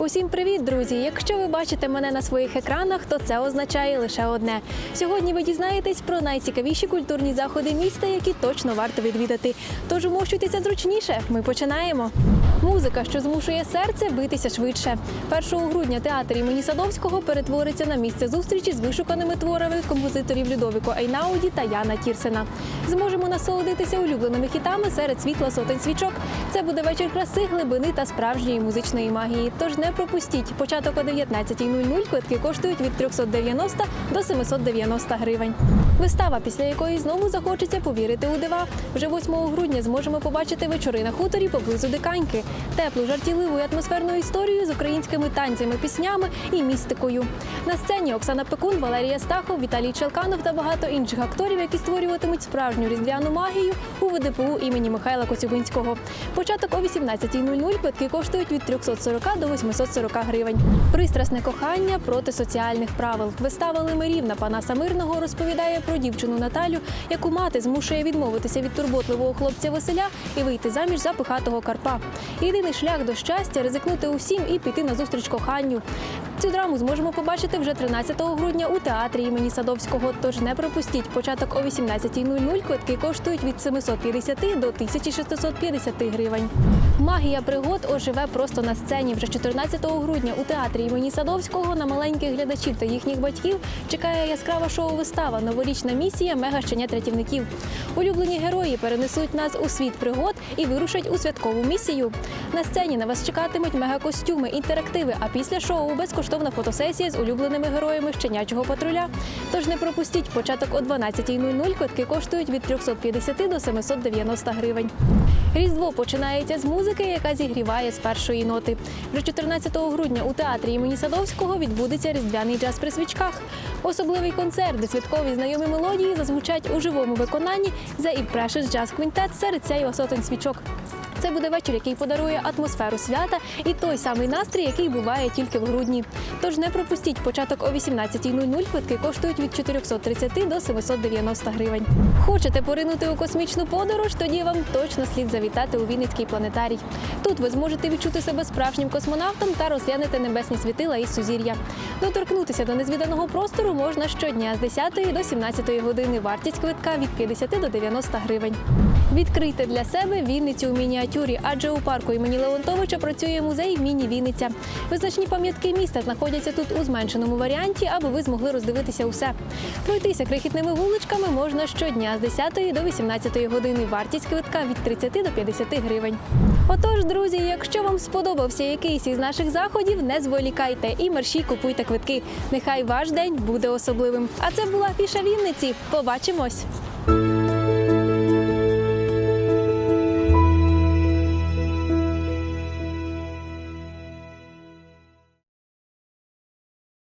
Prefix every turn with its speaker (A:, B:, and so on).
A: Усім привіт, друзі! Якщо ви бачите мене на своїх екранах, то це означає лише одне. Сьогодні ви дізнаєтесь про найцікавіші культурні заходи міста, які точно варто відвідати. Тож умощуйтеся зручніше. Ми починаємо. Музика, що змушує серце битися швидше. 1 грудня театр імені Садовського перетвориться на місце зустрічі з вишуканими творами композиторів Людовіко Ейнауді та Яна Тірсена. Зможемо насолодитися улюбленими хітами серед світла сотень свічок. Це буде вечір краси, глибини та справжньої музичної магії. Тож не пропустіть. Початок о 19.00 квитки коштують від 390 до 790 гривень. Вистава, після якої знову захочеться повірити у дива. Вже 8 грудня зможемо побачити вечори на хуторі поблизу Диканьки. Теплу, жартівливу і атмосферну історію з українськими танцями, піснями і містикою. На сцені Оксана Пекун, Валерія Стахов, Віталій Челканов та багато інших акторів, які створюватимуть справжню різдвяну магію у ВДПУ імені Михайла Коцюбинського. Початок о 18.00 квитки коштують від 340 до 840 гривень. Пристрасне кохання проти соціальних правил. Вистава Лимирівна Панаса Мирного розповідає про дівчину Наталю, яку мати змушує відмовитися від турботливого хлопця Василя і вийти заміж за пихатого Карпа. Єдиний шлях до щастя ризикнути усім і піти на зустріч коханню. Цю драму зможемо побачити вже 13 грудня у театрі імені Садовського. Тож не пропустіть. Початок о 18.00 квитки коштують від 750 до 1650 гривень. Магія пригод оживе просто на сцені. Вже 14 грудня у театрі імені Садовського на маленьких глядачів та їхніх батьків чекає яскрава шоу-вистава Новорічна місія мега щенят рятівників. Улюблені герої перенесуть нас у світ пригод і вирушать у святкову місію. На сцені на вас чекатимуть мегакостюми, інтерактиви. А після шоу безкоштовна фотосесія з улюбленими героями щенячого патруля. Тож не пропустіть початок о 12.00 квитки коштують від 350 до 790 гривень. Різдво починається з музики, яка зігріває з першої ноти. Вже 14 грудня у театрі імені Садовського відбудеться різдвяний джаз при свічках. Особливий концерт, де святкові знайомі мелодії зазвучать у живому виконанні The Impressions Jazz Quintet серед цієї сотень свічок. Це буде вечір, який подарує атмосферу свята і той самий настрій, який буває тільки в грудні. Тож не пропустіть початок о 18.00 квитки коштують від 430 до 790 гривень. Хочете поринути у космічну подорож? Тоді вам точно слід завітати у Вінницький планетарій. Тут ви зможете відчути себе справжнім космонавтом та розглянути небесні світила із сузір'я. Доторкнутися до незвіданого простору можна щодня з 10 до 17 години. Вартість квитка від 50 до 90 гривень. Відкрийте для себе Вінницю у мініатюрі, адже у парку імені Леонтовича працює музей Міні Вінниця. Визначні пам'ятки міста знаходяться тут у зменшеному варіанті, аби ви змогли роздивитися усе. Пройтися крихітними вуличками можна щодня з 10 до 18 години. Вартість квитка від 30 до 50 гривень. Отож, друзі, якщо вам сподобався якийсь із наших заходів, не зволікайте і мерщій купуйте квитки. Нехай ваш день буде особливим. А це була фіша Вінниці. Побачимось!